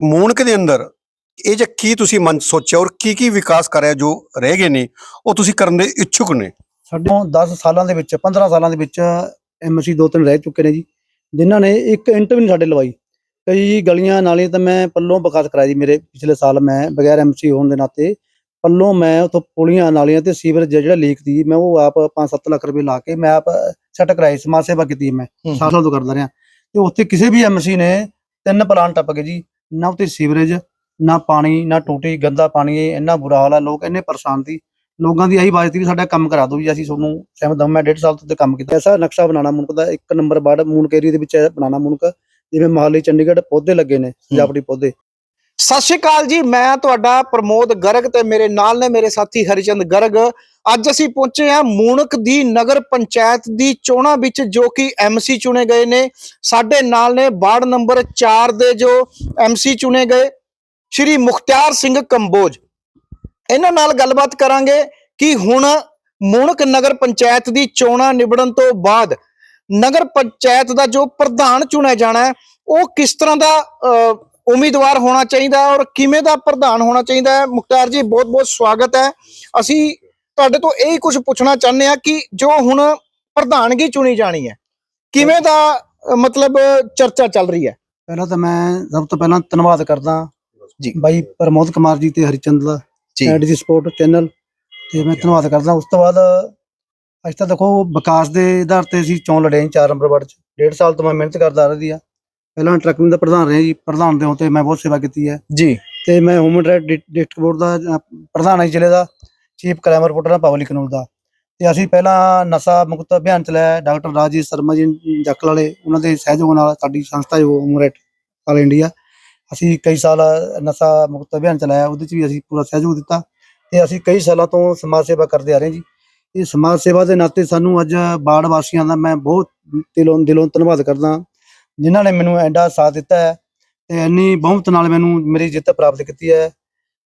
ਮੂਨਕ ਦੇ ਅੰਦਰ ਇਹ ਜੇ ਕੀ ਤੁਸੀਂ ਮਨ ਸੋਚਿਆ ਔਰ ਕੀ ਕੀ ਵਿਕਾਸ ਕਰਿਆ ਜੋ ਰਹਿ ਗਏ ਨੇ ਉਹ ਤੁਸੀਂ ਕਰਨ ਦੇ ਇੱਛੁਕ ਨੇ? ਸਾਡੇ 10 ਸਾਲਾਂ ਦੇ ਵਿੱਚ 15 ਸਾਲਾਂ ਦੇ ਵਿੱਚ ਐਮਸੀ ਦੋ ਤਿੰਨ ਰਹਿ ਚੁੱਕੇ ਨੇ ਜੀ ਜਿਨ੍ਹਾਂ ਨੇ ਇੱਕ ਇੰਟ ਵੀ ਨਹੀਂ ਸਾਡੇ ਲਵਾਈ। ਕਈ ਗਲੀਆਂ ਨਾਲੀਆਂ ਤਾਂ ਮੈਂ ਪੱਲੋਂ ਵਿਕਾਸ ਕਰਾਇਆ ਜੀ ਮੇਰੇ ਪਿਛਲੇ ਸਾਲ ਮੈਂ ਬਗੈਰ ਐਮਸੀ ਹੋਣ ਦੇ ਨਾਤੇ। ਪੱਲੋਂ ਮੈਂ ਉਥੋਂ ਪੁਲੀਆਂ ਨਾਲੀਆਂ ਤੇ ਸੀਵਰੇਜ ਜਿਹੜਾ ਲੀਕ ਦੀ ਮੈਂ ਉਹ ਆਪ 5-7 ਲੱਖ ਰੁਪਏ ਲਾ ਕੇ ਮੈਂ ਆਪ ਸੈੱਟ ਕਰਾਈ ਸਮਾਜ ਸੇਵਾ ਕੀਤੀ ਮੈਂ ਸਾਲ ਸਾਲ ਤੋਂ ਕਰਦਾ ਰਿਹਾ। ਤੇ ਉੱਥੇ ਕਿਸੇ ਵੀ ਐਮਸੀ ਨੇ ਤਿੰਨ ਪਲਾਨ ਟੱਪ ਗਏ ਜੀ। ਨਾ ਉੱਥੇ ਸੀਵਰੇਜ ਨਾ ਪਾਣੀ ਨਾ ਟੂਟੀ ਗੰਦਾ ਪਾਣੀ ਇਹ ਇੰਨਾ ਬੁਰਾ ਹਾਲ ਹੈ ਲੋਕ ਇੰਨੇ ਪਰੇਸ਼ਾਨ ਸੀ। ਲੋਕਾਂ ਦੀ ਆਹੀ ਆਵਾਜ਼ ਸੀ ਵੀ ਸਾਡਾ ਕੰਮ ਕਰਾ ਦਿਓ ਜੀ ਅਸੀਂ ਤੁਹਾਨੂੰ ਸਹਿਮਤ ਹਾਂ। ਮੈਂ ਡੇਢ ਸਾਲ ਤੋਂ ਤੇ ਕੰਮ ਕੀਤਾ। ਐਸਾ ਨਕਸ਼ਾ ਬਣਾਉਣਾ ਮੁਨਕ ਦਾ ਇੱਕ ਨੰਬਰ ਵਾਰਡ ਮੂਨਕ ਏਰੀਆ ਦੇ ਵਿੱਚ ਇਹ ਬਣਾਉਣਾ ਮੁਨਕ ਜਿਵੇਂ ਮਹਾਲੀ ਚੰਡੀਗੜ੍ਹ ਪੌਦੇ ਲੱਗੇ ਨੇ ਸਜਾਵਟੀ ਪੌਦੇ। ਸਤਿ ਸ਼੍ਰੀ ਅਕਾਲ ਜੀ, ਮੈਂ ਤੁਹਾਡਾ ਪ੍ਰਮੋਦ ਗਰਗ ਤੇ ਮੇਰੇ ਨਾਲ ਨੇ ਮੇਰੇ ਸਾਥੀ ਹਰੀਚੰਦ ਗਰਗ। ਅੱਜ ਅਸੀਂ ਪਹੁੰਚੇ ਹਾਂ ਮੂਣਕ ਦੀ ਨਗਰ ਪੰਚਾਇਤ ਦੀ ਚੋਣਾਂ ਵਿੱਚ, ਜੋ ਕਿ ਐਮਸੀ ਚੁਣੇ ਗਏ ਨੇ। ਸਾਡੇ ਨਾਲ ਨੇ ਵਾਰਡ ਨੰਬਰ 4 ਦੇ ਜੋ ਐਮਸੀ ਚੁਣੇ ਗਏ, ਸ਼੍ਰੀ ਮੁਖਤਿਆਰ ਸਿੰਘ ਕੰਬੋਜ। ਇਹਨਾਂ ਨਾਲ ਗੱਲਬਾਤ ਕਰਾਂਗੇ ਕਿ ਹੁਣ ਮੂਣਕ ਨਗਰ ਪੰਚਾਇਤ ਦੀ ਚੋਣਾਂ ਨਿਬੜਨ ਤੋਂ ਬਾਅਦ ਨਗਰ ਪੰਚਾਇਤ ਦਾ ਜੋ ਪ੍ਰਧਾਨ ਚੁਣਿਆ ਜਾਣਾ ਹੈ, ਉਹ ਕਿਸ ਤਰ੍ਹਾਂ ਦਾ ਉਮੀਦਵਾਰ ਹੋਣਾ ਚਾਹੀਦਾ ਹੈ ਔਰ ਕਿਵੇਂ ਦਾ ਪ੍ਰਧਾਨ ਹੋਣਾ ਚਾਹੀਦਾ ਹੈ? ਮੁਖਤਾਰ ਜੀ ਬਹੁਤ ਬਹੁਤ ਸਵਾਗਤ ਹੈ। ਅਸੀਂ ਤੁਹਾਡੇ ਤੋਂ ਇਹ ਕੁਝ ਪੁੱਛਣਾ ਚਾਹੁੰਦੇ ਹਾਂ ਕਿ ਜੋ ਹੁਣ ਪ੍ਰਧਾਨਗੀ ਚੁਣੀ ਜਾਣੀ ਹੈ ਕਿਵੇਂ ਦਾ ਮਤਲਬ ਚਰਚਾ ਚੱਲ ਰਹੀ ਹੈ? ਪਹਿਲਾਂ ਤਾਂ ਮੈਂ ਸਭ ਤੋਂ ਪਹਿਲਾਂ ਧੰਨਵਾਦ ਕਰਦਾ ਜੀ। ਬਾਈ ਪ੍ਰਮੋਦ ਕੁਮਾਰ ਜੀ ਤੇ ਹਰੀਚੰਦ ਦਾ ਜੀ। ਐਡੀਜੀ ਸਪੋਰਟ ਚੈਨਲ ਤੇ ਮੈਂ ਧੰਨਵਾਦ ਕਰਦਾ। ਉਸ ਤੋਂ ਬਾਅਦ ਅੱਜ ਤਾਂ ਦੇਖੋ ਵਿਕਾਸ ਦੇ ਆਧਾਰ ਤੇ ਅਸੀਂ ਚੋਣ ਲੜੇ ਹਾਂ 4 ਨੰਬਰ ਵਾਰਡ ਚ। ਡੇਢ ਸਾਲ ਤੋਂ ਮੈਂ ਮਿਹਨਤ ਕਰਦਾ ਆ ਰਹੀ ਆ ਪਹਿਲਾਂ ਟਰੱਕਿੰਗ ਦਾ ਪ੍ਰਧਾਨ ਰਿਹਾ ਜੀ ਪ੍ਰਧਾਨ ਦੇ ਤੇ ਮੈਂ ਬਹੁਤ ਸੇਵਾ ਕੀਤੀ ਹੈ। ਜੀ। ਤੇ ਮੈਂ ਹਿਊਮਨ ਰਾਈਟ ਡਿਸਟ੍ਰਿਕਟ ਬੋਰਡ ਦਾ ਪ੍ਰਧਾਨ ਹਾਂ ਜੀ ਜ਼ਿਲ੍ਹੇ ਦਾ ਚੀਫ ਕ੍ਰਾਈਮ ਰਿਪੋਰਟਰ ਹਾਂ ਪਬਲਿਕ ਕਨੂਰ ਦਾ। ਤੇ ਅਸੀਂ ਪਹਿਲਾਂ ਨਸ਼ਾ ਮੁਕਤ ਅਭਿਆਨ ਚਲਾਇਆ ਡਾਕਟਰ ਰਾਜੀਵ ਸ਼ਰਮਾ ਜੀ ਜੱਕਲ ਵਾਲੇ ਉਹਨਾਂ ਦੇ ਸਹਿਯੋਗ ਨਾਲ ਸਾਡੀ ਸੰਸਥਾ ਜੋ ਹਿਊਮਨ ਰਾਈਟ ਆਲ ਇੰਡੀਆ ਅਸੀਂ ਕਈ ਸਾਲ ਨਸ਼ਾ ਮੁਕਤ ਅਭਿਆਨ ਚਲਾਇਆ ਉਹਦੇ ਚ ਵੀ ਅਸੀਂ ਪੂਰਾ ਸਹਿਯੋਗ ਦਿੱਤਾ। ਤੇ ਅਸੀਂ ਕਈ ਸਾਲਾਂ ਤੋਂ ਸਮਾਜ ਸੇਵਾ ਕਰਦੇ ਆ ਰਹੇ ਜੀ। ਇਹ ਸਮਾਜ ਸੇਵਾ ਦੇ ਨਾਤੇ ਸਾਨੂੰ ਅੱਜ ਬਾੜ ਵਾਸੀਆਂ ਦਾ ਮੈਂ ਬਹੁਤ ਦਿਲੋਂ ਦਿਲੋਂ ਧੰਨਵਾਦ ਕਰਦਾ ਜਿਨ੍ਹਾਂ ਨੇ ਮੈਨੂੰ ਐਡਾ ਸਾਥ ਦਿੱਤਾ ਹੈ ਤੇ ਇੰਨੀ ਬਹੁਮਤ ਨਾਲ ਮੈਨੂੰ ਮੇਰੀ ਜਿੱਤ ਪ੍ਰਾਪਤ ਕੀਤੀ ਹੈ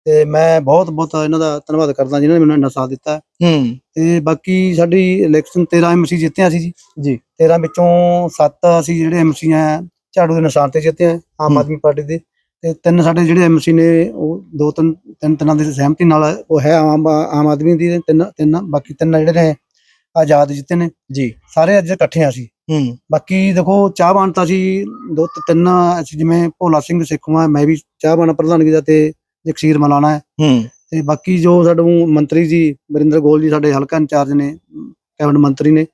ਤੇ ਮੈਂ ਬਹੁਤ ਬਹੁਤ ਇਹਨਾਂ ਦਾ ਧੰਨਵਾਦ ਕਰਦਾ ਜਿਨ੍ਹਾਂ ਨੇ ਮੈਨੂੰ ਇੰਨਾ ਸਾਥ ਦਿੱਤਾ ਹੂੰ। ਤੇ ਬਾਕੀ ਸਾਡੀ ਇਲੈਕਸ਼ਨ 13 ਐਮਸੀ ਜਿੱਤੇ ਅਸੀਂ ਜੀ। ਜੀ। 13 ਵਿੱਚੋਂ 7 ਅਸੀਂ ਜਿਹੜੇ ਐਮਸੀ ਆ ਝਾੜੂ ਦੇ ਨਿਸ਼ਾਨ ਤੇ ਜਿੱਤੇ ਆ ਆਮ। ਆਦਮੀ ਪਾਰਟੀ ਦੇ। ਤੇ ਤਿੰਨ ਸਾਡੇ ਜਿਹੜੇ ਐਮਸੀ ਨੇ ਉਹ ਦੋ ਤਿੰਨ ਤਿੰਨ ਤਿੰਨਾਂ ਦੀ ਸਹਿਮਤੀ ਨਾਲ ਉਹ ਹੈ ਆਮ ਆਮ ਆਦਮੀ ਦੀ ਤਿੰਨ ਤਿੰਨ ਬਾਕੀ ਤਿੰਨ ਜਿਹੜੇ ਨੇ ਆਜ਼ਾਦ ਜਿੱਤੇ ਨੇ। ਜੀ। ਸਾਰੇ ਅੱਜ ਇਕੱਠੇ ਆ ਅਸੀਂ। ਹੂੰ। ਬਾਕੀ ਦੇਖੋ ਚਾਹਵਾਨ ਤਾਂ ਅਸੀਂ ਦੋ ਤ- ਤਿੰਨ ਅਸੀਂ ਜਿਵੇਂ ਭੋਲਾ ਸਿੰਘ ਸਿੱਖਵਾ ਮੈਂ ਵੀ ਚਾਹਵਾਨ ਪ੍ਰਧਾਨਗੀ ਦਾ ਤੇ ਜਗਸੀਰ ਮਲਾਣਾ ਹੈ। ਹੂੰ। ਤੇ ਬਾਕੀ ਜੋ ਸਾਡੇ ਮੰਤਰੀ ਜੀ ਵਰਿੰਦਰ ਗੋਲ ਜੀ ਸਾਡੇ ਹਲਕਾ ਇੰਚਾਰਜ ਨੇ ਕੈਬਨਿਟ ਮੰਤਰੀ ਨੇ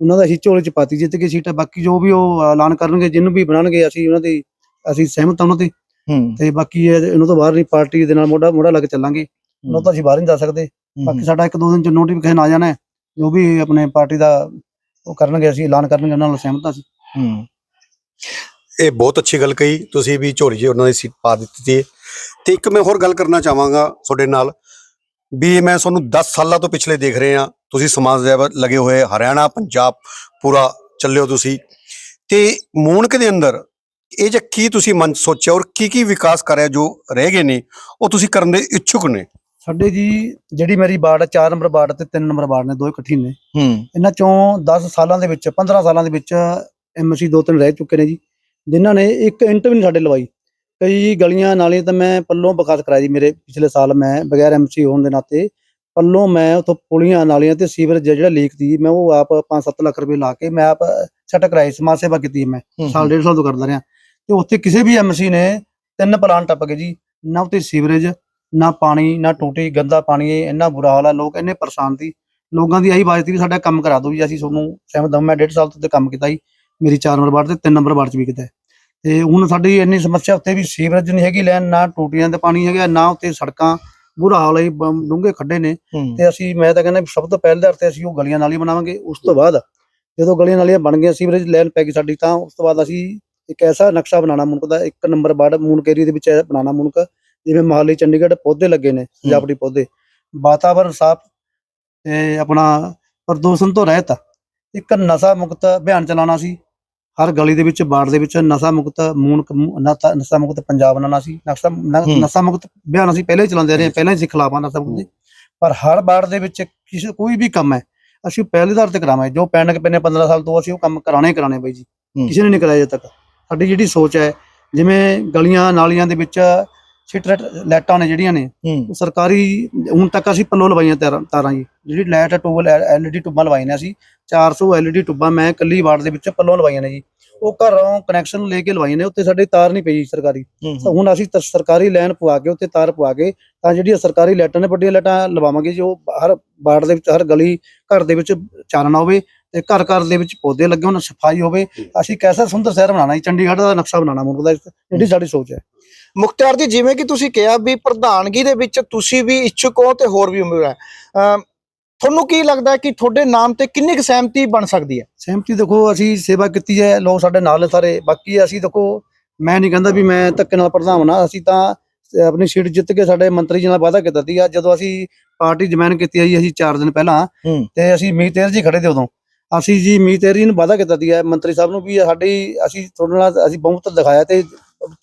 ਉਹਨਾਂ ਦਾ ਅਸੀਂ ਝੋਲੇ ਚ ਪਾਤੀ ਜਿੱਤ ਕੇ ਸੀਟ ਬਾਕੀ ਜੋ ਵੀ ਉਹ ਐਲਾਨ ਕਰਨਗੇ ਜਿਹਨੂੰ ਵੀ ਬਣਾਉਣਗੇ ਅਸੀਂ ਉਹਨਾਂ ਦੀ ਅਸੀਂ ਸਹਿਮਤ ਹਾਂ ਉਹਨਾਂ ਤੇ। ਹੂੰ। ਤੇ ਬਾਕੀ ਇਹ- ਇਹਨਾਂ ਤੋਂ ਬਾਹਰ ਨਹੀਂ ਪਾਰਟੀ ਦੇ ਨਾਲ ਮੋਢਾ ਮੋਢਾ ਲੱਗ ਚੱਲਾਂਗੇ। ਉਹਨਾਂ ਤੋਂ ਅਸੀਂ ਬਾਹਰ ਨਹੀਂ ਜਾ ਸਕਦੇ। ਬਾਕੀ ਸਾਡਾ ਇੱਕ ਦੋ ਦਿਨ ਚ ਨੋਟੀਫਿਕੇਸ਼ਨ ਆ ਜਾਣਾ ਹੈ। ਜੋ ਵੀ ਆਪਣੇ ਪਾਰਟੀ ਦਾ ਉਹ ਕਰਨਗੇ ਅਸੀਂ ਐਲਾਨ ਕਰਨਗੇ ਉਹਨਾਂ ਨਾਲ ਸਹਿਮਤ ਹਾਂ ਅਸੀਂ। ਹੂੰ। ਇਹ ਬਹੁਤ ਅੱਛੀ ਗੱਲ ਕਹੀ ਤੁਸੀਂ ਵੀ ਝੋਲੀ 'ਚ ਉਹਨਾਂ ਦੀ ਸੀਟ ਪਾ ਦਿੱਤੀ ਤੇ ਇੱਕ ਮੈਂ ਹੋਰ ਗੱਲ ਕਰਨਾ ਚਾਹਾਂਗਾ ਤੁਹਾਡੇ ਨਾਲ ਵੀ ਮੈਂ ਤੁਹਾਨੂੰ 10 ਸਾਲਾਂ ਤੋਂ ਪਿਛਲੇ ਦੇਖ ਰਹੇ ਆ ਤੁਸੀਂ ਸਮਾਜ ਸੇਵਾ ਲੱਗੇ ਹੋਏ ਹਰਿਆਣਾ ਪੰਜਾਬ ਪੂਰਾ ਚੱਲਿਓ ਤੁਸੀਂ। ਤੇ ਮੂਨਕ ਦੇ ਅੰਦਰ ਇਹ ਜੇ ਕੀ ਤੁਸੀਂ ਮਨ ਸੋਚਿਆ ਔਰ ਕੀ ਕੀ ਵਿਕਾਸ ਕਰਿਆ ਜੋ ਰਹਿ ਗਏ ਨੇ ਉਹ ਤੁਸੀਂ ਕਰਨ ਦੇ ਇੱਛੁਕ ਨੇ? ਸਾਡੇ ਜੀ ਜਿਹੜੀ ਮੇਰੀ ਵਾਰਡ ਹੈ 4 ਨੰਬਰ ਵਾਰਡ ਤੇ 3 ਨੰਬਰ ਵਾਰਡ ਨੇ ਦੋ ਇਕੱਠੀ ਨੇ। ਹੂੰ। ਇਹਨਾਂ ਚੋਂ 10 ਸਾਲਾਂ ਦੇ ਵਿੱਚ 15 ਸਾਲਾਂ ਦੇ ਵਿੱਚ ਐਮਸੀ ਦੋ ਤਿੰਨ ਰਹਿ ਚੁੱਕੇ ਨੇ ਜੀ ਜਿਨ੍ਹਾਂ ਨੇ ਇੱਕ ਇੰਟ ਵੀ ਨਹੀਂ ਸਾਡੇ ਲਵਾਈ। ਕਈ ਗਲੀਆਂ ਨਾਲੀਆਂ ਤਾਂ ਮੈਂ ਪੱਲੋਂ ਵਿਕਾਸ ਕਰਾਇਆ ਜੀ ਮੇਰੇ ਪਿਛਲੇ ਸਾਲ ਮੈਂ ਬਗੈਰ ਐਮਸੀ ਹੋਣ ਦੇ ਨਾਤੇ। ਪੱਲੋਂ ਮੈਂ ਉਥੋਂ ਪੁਲੀਆਂ ਨਾਲੀਆਂ ਤੇ ਸੀਵਰੇਜ ਜਿਹੜਾ ਲੀਕ ਦੀ ਮੈਂ ਉਹ ਆਪ 5-7 ਲੱਖ ਰੁਪਏ ਲਾ ਕੇ ਮੈਂ ਆਪ ਸੈੱਟ ਕਰਾਈ ਸਮਾਜ ਸੇਵਾ ਕੀਤੀ ਮੈਂ। ਸਾਲ ਡੇਢ ਸਾਲ ਤੋਂ ਕਰਦਾ ਰਿਹਾ। ਤੇ ਉੱਥੇ ਕਿਸੇ ਵੀ ਐਮਸੀ ਨੇ ਤਿੰਨ ਪਲਾਨ ਟੱਪ ਗਏ ਜੀ ਨਾ ਉੱਥੇ ਸੀਵਰੇਜ ਨਾ ਪਾਣੀ ਨਾ ਟੂਟੀ ਗੰਦਾ ਪਾਣੀ ਇਹ ਇੰਨਾ ਬੁਰਾ ਹਾਲ ਹੈ ਲੋਕ ਇੰਨੇ ਪਰੇਸ਼ਾਨ ਸੀ। ਲੋਕਾਂ ਦੀ ਆਹੀ ਆਵਾਜ਼ ਸੀ ਵੀ ਸਾਡਾ ਕੰਮ ਕਰਾ ਦਿਓ ਜੀ ਅਸੀਂ ਤੁਹਾਨੂੰ ਸਹਿਮਤ ਹਾਂ ਮੈਂ ਡੇਢ ਸਾਲ ਤੋਂ ਤੇ ਕੰਮ ਕੀਤਾ ਜੀ ਮੇਰੀ 4 ਨੰਬਰ ਵਾਰਡ ਤੇ 3 ਨੰਬਰ ਵਾਰਡ ਚ ਵੀ ਕੀਤਾ। ਤੇ ਹੁਣ ਸਾਡੀ ਇੰਨੀ ਸਮੱਸਿਆ ਉੱਤੇ ਵੀ ਸੀਵਰੇਜ ਨਹੀਂ ਹੈਗੀ ਲੈਣ ਨਾ ਟੂਟੀਆਂ ਤੇ ਪਾਣੀ ਹੈਗਾ ਨਾ ਉੱਤੇ ਸੜਕਾਂ ਬੁਰਾ ਹਾਲ ਹੈ ਡੂੰਘੇ ਖੱਡੇ ਨੇ। ਤੇ ਅਸੀਂ ਮੈਂ ਤਾਂ ਕਹਿੰਦਾ ਸਭ ਤੋਂ ਪਹਿਲੇ ਦਰ ਤੇ ਅਸੀਂ ਉਹ ਗਲੀਆਂ ਨਾਲੀਆਂ ਬਣਾਵਾਂਗੇ ਉਸ ਤੋਂ ਬਾਅਦ ਜਦੋਂ ਗਲੀਆਂ ਨਾਲੀਆਂ ਬਣ ਗਈਆਂ ਸੀਵਰੇਜ ਲਾਈਨ ਪੈ ਗਈ ਸਾਡੀ ਤਾਂ ਉਸ ਤੋਂ ਬਾਅਦ ਅਸੀਂ ਇੱਕ ਐਸਾ ਨਕਸ਼ਾ ਬਣਾਉਣਾ ਮੁਨਕ ਦਾ ਇੱਕ ਨੰਬਰ ਵਾਰਡ ਮੂਨਕ ਏਰੀਆ ਦੇ ਵਿੱਚ ਇਹ ਬਣਾਉਣਾ ਮੁਨਕ ਜਿਵੇਂ ਮਹਾਲੀ ਚੰਡੀਗੜ੍ਹ ਪੌਦੇ ਲੱਗੇ ਨੇ ਸਜਾਵਟੀ ਪੌਦੇ। ਵਾਤਾਵਰਨ ਸਾਫ਼ ਤੇ ਆਪਣਾ ਪ੍ਰਦੂਸ਼ਣ ਤੋਂ ਰਹਿਤ। ਇੱਕ ਨਸ਼ਾ ਮੁਕਤ ਅਭਿਆਨ ਚਲਾਉਣਾ ਸੀ। ਹਰ ਗਲੀ ਦੇ ਵਿੱਚ ਵਾਰਡ ਦੇ ਵਿੱਚ ਨਸ਼ਾ ਮੁਕਤ ਮੂਨਕ ਮੂ- ਨਸ਼ਾ- ਮੁਕਤ ਪੰਜਾਬ ਬਣਾਉਣਾ ਸੀ। ਨਸ਼ਾ ਮੁਕਤ ਅਭਿਆਨ ਅਸੀਂ ਪਹਿਲਾਂ ਹੀ ਚਲਾਉਂਦੇ ਰਹੇ ਪਹਿਲਾਂ ਹੀ ਹਾਂ ਨਸ਼ਾ ਮੁਕਤ ਪਰ ਹਰ ਵਾਰਡ ਦੇ ਵਿੱਚ ਕਿਸੇ ਕੋਈ ਵੀ ਕੰਮ ਹੈ ਅਸੀਂ ਪਹਿਲੇ ਦਰ ਤੇ ਕਰਾਵਾਂਗੇ। ਜੋ ਪੈਂਡਿੰਗ ਪੈਨੇ 15 ਸਾਲ ਤੋਂ ਅਸੀਂ ਉਹ ਕੰਮ ਕਰਾਣੇ ਕਰਾਣੇ ਬਾਈ ਜੀ। ਕਿਸੇ ਨੇ ਨਹੀਂ ਕਰਾਇਆ ਅਜੇ ਤੱਕ। ਸਾਡੀ ਜਿਹੜੀ ਸੋਚ ਹੈ ਜਿਵੇਂ ਗਲੀਆਂ ਨਾਲੀਆਂ ਦੇ ਵਿੱਚ ਸਿਟਰੇਟ ਲਾਈਟਾਂ ਨੇ ਜਿਹੜੀਆਂ ਨੇ ਉਹ ਸਰਕਾਰੀ ਹੁਣ ਤੱਕ ਅਸੀਂ ਪੱਲੋਂ ਲਵਾਈਆਂ ਤਾਰਾਂ ਜੀ। ਜਿਹੜੀ ਲਾਈਟ ਟੂਬਲ ਐਲਈਡੀ ਟੂਬਾਂ ਲਵਾਈਆਂ ਨੇ ਅਸੀਂ। 400 ਐਲਈਡੀ ਟੂਬਾਂ ਮੈਂ ਕੱਲੀ ਵਾਰਡ ਦੇ ਵਿੱਚ ਪੱਲੋਂ ਲਵਾਈਆਂ ਨੇ ਜੀ। ਉਹ ਘਰੋਂ ਕਨੈਕਸ਼ਨ ਲੈ ਕੇ ਲਵਾਈਆਂ ਨੇ ਉੱਤੇ ਸਾਡੇ ਤਾਰ ਨਹੀਂ ਪਈ ਸਰਕਾਰੀ। ਹੁਣ ਅਸੀਂ ਸਰਕਾਰੀ ਲਾਈਨ ਪਵਾ ਕੇ ਉੱਤੇ ਤਾਰ ਪਵਾ ਕੇ ਤਾਂ ਜਿਹੜੀਆਂ ਸਰਕਾਰੀ ਲਾਈਟਾਂ ਨੇ ਵੱਡੀਆਂ ਲਾਈਟਾਂ ਲਵਾਵਾਂਗੇ ਜੋ ਹਰ ਵਾਰਡ ਦੇ ਵਿੱਚ ਹਰ ਗਲੀ ਘਰ ਦੇ ਵਿੱਚ ਚਾਨਣਾ ਹੋਵੇ ਤੇ ਘਰ ਘਰ ਦੇ ਵਿੱਚ ਪੌਦੇ ਲੱਗੇ ਹੋਣ ਸਫ਼ਾਈ ਹੋਵੇ। ਅਸੀਂ ਕੈਸਾ ਸੁੰਦਰ ਸ਼ਹਿਰ ਬਣਾਉਣਾ ਜੀ ਚੰਡੀਗੜ੍ਹ ਦਾ ਨਕਸ਼ਾ ਬਣਾਉਣਾ ਮੁਲਕ ਦਾ ਜਿਹੜੀ ਸਾਡੀ ਸੋਚ ਹੈ। ਮੁਖਤਿਆਰ ਜੀ ਜਿਵੇਂ ਕਿ ਤੁਸੀਂ ਕਿਹਾ ਵੀ ਪ੍ਰਧਾਨਗੀ ਦੇ ਵਿੱਚ ਤੁਸੀਂ ਵੀ ਇੱਛੁਕ ਹੋ ਤੇ ਹੋਰ ਵੀ ਉਮੀਦਵਾਰ ਹੈ। ਤੁਹਾਨੂੰ ਕੀ ਲੱਗਦਾ ਹੈ ਕਿ ਤੁਹਾਡੇ ਨਾਮ ਤੇ ਕਿੰਨੀ ਕੁ ਸਹਿਮਤੀ ਬਣ ਸਕਦੀ ਹੈ? ਸਹਿਮਤੀ ਦੇਖੋ ਅਸੀਂ ਸੇਵਾ ਕੀਤੀ ਹੈ ਲੋਕ ਸਾਡੇ ਨਾਲ ਸਾਰੇ। ਬਾਕੀ ਅਸੀਂ ਦੇਖੋ ਮੈਂ ਨਹੀਂ ਕਹਿੰਦਾ ਵੀ ਮੈਂ ਧੱਕੇ ਨਾਲ ਪ੍ਰਧਾਨ ਬਣਾ ਅਸੀਂ ਤਾਂ ਆਪਣੀ ਸੀਟ ਜਿੱਤ ਕੇ ਸਾਡੇ ਮੰਤਰੀ ਜੀ ਨਾਲ ਵਾਅਦਾ ਕੀਤਾ ਸੀਗਾ। ਜਦੋਂ ਅਸੀਂ ਪਾਰਟੀ ਜਮੈਨ ਕੀਤੀ ਹੈ ਜੀ ਅਸੀਂ 4 ਦਿਨ ਪਹਿਲਾਂ ਹੂੰ। ਤੇ ਅਸੀਂ ਮੀਤੇਰ ਜੀ ਖੜੇ ਤੇ ਉਦੋਂ। ਅਸੀਂ ਜੀ ਮੀਤੇਰ ਨੂੰ ਵਾਅਦਾ ਕੀਤਾ ਸੀਗਾ ਮੰਤਰੀ ਸਾਹਿਬ ਨੂੰ ਵੀ ਸਾਡੀ ਅਸੀਂ ਤੁਹਾਡੇ ਨਾਲ ਅਸੀਂ ਬਹੁਮਤ ਦਿਖਾਇਆ ਤੇ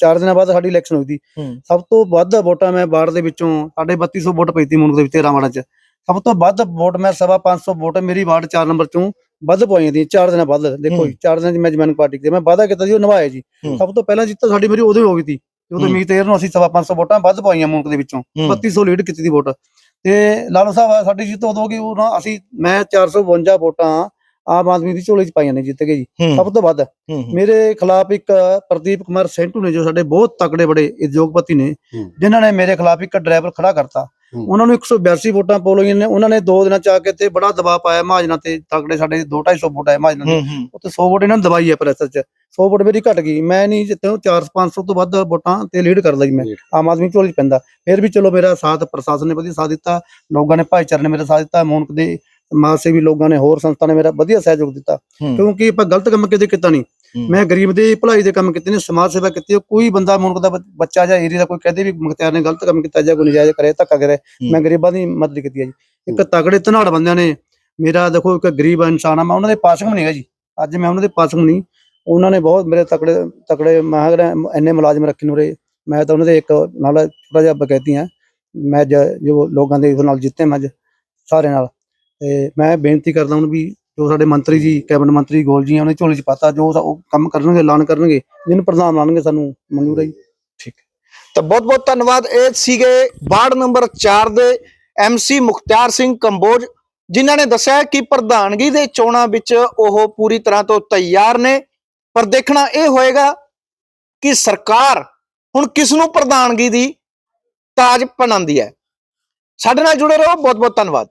4 ਦਿਨਾਂ ਬਾਅਦ ਸਾਡੀ ਇਲੈਕਸ਼ਨ ਹੋਈ ਸੀ ਹੂੰ। ਸਭ ਤੋਂ ਵੱਧ ਵੋਟਾਂ ਮੈਂ ਵਾਰਡ ਦੇ ਵਿੱਚੋਂ ਸਾਡੇ 3200 ਵੋਟ ਪਈ ਤੀ ਮੁਲਕ ਦੇ ਵਿੱਚ ਤੇਰਾਂ ਵਾਰਡਾਂ 'ਚ ਸਭ ਤੋਂ ਵੱਧ ਵੋਟ ਮੈਂ ਸਵਾ 500 ਵੋਟ ਮੇਰੀ ਵਾਰਡ 4 ਨੰਬਰ ਚੋਂ ਵੱਧ ਪਵਾਈਆਂ ਦੀ 4 ਦਿਨਾਂ ਬਾਅਦ ਦੇਖੋ ਹੂੰ। ਜੀ 4 ਦਿਨਾਂ ਦੀ ਮੈਂ ਜਮੈਨ ਪਾਰਟੀ ਤੇ ਮੈਂ ਵਾਅਦਾ ਕੀਤਾ ਸੀ ਉਹ ਨਿਭਾਇਆ ਜੀ ਹੂੰ। ਸਭ ਤੋਂ ਪਹਿਲਾਂ ਜਿੱਤ ਸਾਡੀ ਮੇਰੀ ਉਦੋਂ ਹੀ ਹੋ ਗਈ ਸੀ ਉਦੋਂ ਹੂੰ। ਮੀਤ ਏਰ ਨੂੰ ਅਸੀਂ ਸਵਾ 500 ਵੋਟਾਂ ਵੱਧ ਪਵਾਈਆਂ ਮੁਲਕ ਦੇ ਵਿੱਚੋਂ 3200 ਲੀਡ ਕੀਤੀ ਦੀ ਵੋਟ ਤੇ ਲਾਲੋ ਸਾਹਿਬ ਸਾਡੀ ਜਿੱਤ ਉਦੋਂ ਕਿ ਉਹ ਨਾ ਅਸੀਂ ਮੈਂ 452 ਵੋਟਾਂ ਆਮ ਆਦਮੀ ਦੀ ਝੋਲੀ ਚ ਪਾਈਆਂ ਨੇ ਜਿੱਤ ਗਏ ਜੀ। ਸਭ ਤੋਂ ਵੱਧ ਮੇਰੇ ਖਿਲਾਫ ਇੱਕ ਪ੍ਰਦੀਪ ਕੁਮਾਰ ਸੈਂਟੂ ਨੇ ਜੋ ਸਾਡੇ ਬਹੁਤ ਤਕੜੇ ਬੜੇ ਉਦਯੋਗਪਤੀ ਨੇ। ਜਿਨ੍ਹਾਂ ਨੇ ਮੇਰੇ ਖਿਲਾਫ ਇੱਕ ਡਰਾਈਵਰ ਖੜਾ ਕਰਤਾ। ਉਹਨਾਂ ਨੂੰ 182 ਵੋਟਾਂ ਪੋਲ ਹੋਈਆਂ ਨੇ। ਉਹਨਾਂ ਨੇ ਦੋ ਦਿਨਾਂ ਚ ਆ ਕੇ ਤੇ ਬੜਾ ਦਬਾਅ ਪਾਇਆ ਮਹਾਜਨਾਂ ਤੇ। ਤਕੜੇ ਸਾਡੇ 2-250 ਵੋਟ ਆਏ ਮਹਾਜਨਾਂ ਦੇ। ਉੱਤੇ 100 ਵੋਟ ਇਹਨਾਂ ਨੇ ਦਵਾਈ ਹੈ ਪ੍ਰੈਸ ਚ। 100 ਵੋਟ ਮੇਰੀ ਘਟ ਗਈ। ਮੈਂ ਨਹੀਂ ਜਿੱਤੇ 4-500 ਤੋਂ ਵੱਧ ਵੋਟਾਂ ਤੇ ਲੀਡ ਕਰਦਾ ਜੀ ਮੈਂ। ਆਮ ਆਦਮੀ ਝੋਲੀ 'ਚ ਪੈਂਦਾ। ਫਿਰ ਵੀ ਚਲੋ ਮੇਰਾ ਸਾਥ ਪ੍ਰਸ਼ਾਸਨ ਨੇ ਵਧੀਆ ਸਾਥ ਦਿੱਤਾ। ਲੋਕਾਂ ਨੇ ਭਾਈਚਾਰੇ ਨੇ ਮੇਰਾ ਸਾਥ ਦਿੱਤਾ। ਮੂਨਕ ਦੇ ਸਮਾਜ ਸੇਵੀ ਲੋਕਾਂ ਨੇ ਹੋਰ ਸੰਸਥਾ ਨੇ ਮੇਰਾ ਵਧੀਆ ਸਹਿਯੋਗ ਦਿੱਤਾ। ਕਿਉਂਕਿ ਆਪਾਂ ਗਲਤ ਕੰਮ ਕਿਤੇ ਕੀਤਾ ਨਹੀਂ। ਹੂੰ। ਮੈਂ ਗਰੀਬ ਦੇ ਭਲਾਈ ਦੇ ਕੰਮ ਕੀਤੇ ਨੇ ਸਮਾਜ ਸੇਵਾ ਕੀਤੀ ਹੈ। ਕੋਈ ਬੰਦਾ ਮੁਲਕ ਦਾ ਬੱਚਾ ਜਾਂ ਏਰੀਆ ਦਾ ਕੋਈ ਕਹਦੇ ਵੀ ਮੁਖਤਿਆਰ ਨੇ ਗਲਤ ਕੰਮ ਕੀਤਾ ਜਾਂ ਕੋਈ ਨਜਾਇਜ਼ ਕਰੇ ਧੱਕਾ ਕਰੇ ਮੈਂ ਗਰੀਬਾਂ ਦੀ ਮਦਦ ਕੀਤੀ ਹੈ ਜੀ। ਇੱਕ ਤਗੜੇ ਧਨਾੜ ਬੰਦਿਆਂ ਨੇ ਮੇਰਾ ਦੇਖੋ ਇੱਕ ਗਰੀਬ ਇਨਸਾਨ ਆ ਮੈਂ ਉਹਨਾਂ ਦੇ ਪਾਸਕ ਨਹੀਂ ਹੈਗਾ ਜੀ। ਅੱਜ ਮੈਂ ਉਹਨਾਂ ਦੇ ਪਾਸਕ ਨਹੀਂ। ਉਹਨਾਂ ਨੇ ਬਹੁਤ ਮੇਰੇ ਤਕੜੇ ਤਕੜੇ ਮੈਂ ਕਿਹਾ ਇੰਨੇ ਮੁਲਾਜ਼ਮ ਰੱਖੇ ਨੇ ਮੈਂ ਤਾਂ ਉਹਨਾਂ ਦੇ ਇੱਕ ਨਾਲ ਥੋੜਾ ਜਿਹਾ ਬਕੈਤੀ ਆ। ਮੈਂ ਜ- ਜੋ ਲੋਕਾਂ ਦੇ ਨਾਲ ਜਿੱਤੇ ਮੈਂ ਅੱਜ ਸਾਰੇ ਨਾਲ। ਤੇ ਮੈਂ ਬੇਨਤੀ ਕਰਦਾ ਹੁਣ ਵੀ ਜੋ ਸਾਡੇ ਮੰਤਰੀ ਜੀ ਕੈਬਨਿਟ ਮੰਤਰੀ ਗੋਲ ਜੀ ਆ, ਉਹਨੇ ਝੋਲੀ ਚ ਪਾਤਾ ਜੋ ਉਹ ਕੰਮ ਕਰਨਗੇ ਐਲਾਨ ਕਰਨਗੇ ਜਿਹਨੂੰ ਪ੍ਰਧਾਨ ਬਣਾਉਣਗੇ ਸਾਨੂੰ ਮਨਜ਼ੂਰ ਹੈ ਜੀ। ਤਾਂ ਬਹੁਤ ਬਹੁਤ ਧੰਨਵਾਦ। ਇਹ ਸੀਗੇ ਵਾਰਡ ਨੰਬਰ 4 ਦੇ ਐਮਸੀ ਮੁਖਤਿਆਰ ਸਿੰਘ ਕੰਬੋਜ ਜਿਨ੍ਹਾਂ ਨੇ ਦੱਸਿਆ ਕਿ ਪ੍ਰਧਾਨਗੀ ਦੇ ਚੋਣਾਂ ਵਿੱਚ ਉਹ ਪੂਰੀ ਤਰ੍ਹਾਂ ਤੋਂ ਤਿਆਰ ਨੇ। ਪਰ ਦੇਖਣਾ ਇਹ ਹੋਏਗਾ ਕਿ ਸਰਕਾਰ ਹੁਣ ਕਿਸ ਨੂੰ ਪ੍ਰਧਾਨਗੀ ਦੀ ਤਾਜ ਪਣਾਉਂਦੀ ਹੈ। ਸਾਡੇ ਨਾਲ ਜੁੜੇ ਰਹੋ। ਬਹੁਤ ਬਹੁਤ ਧੰਨਵਾਦ।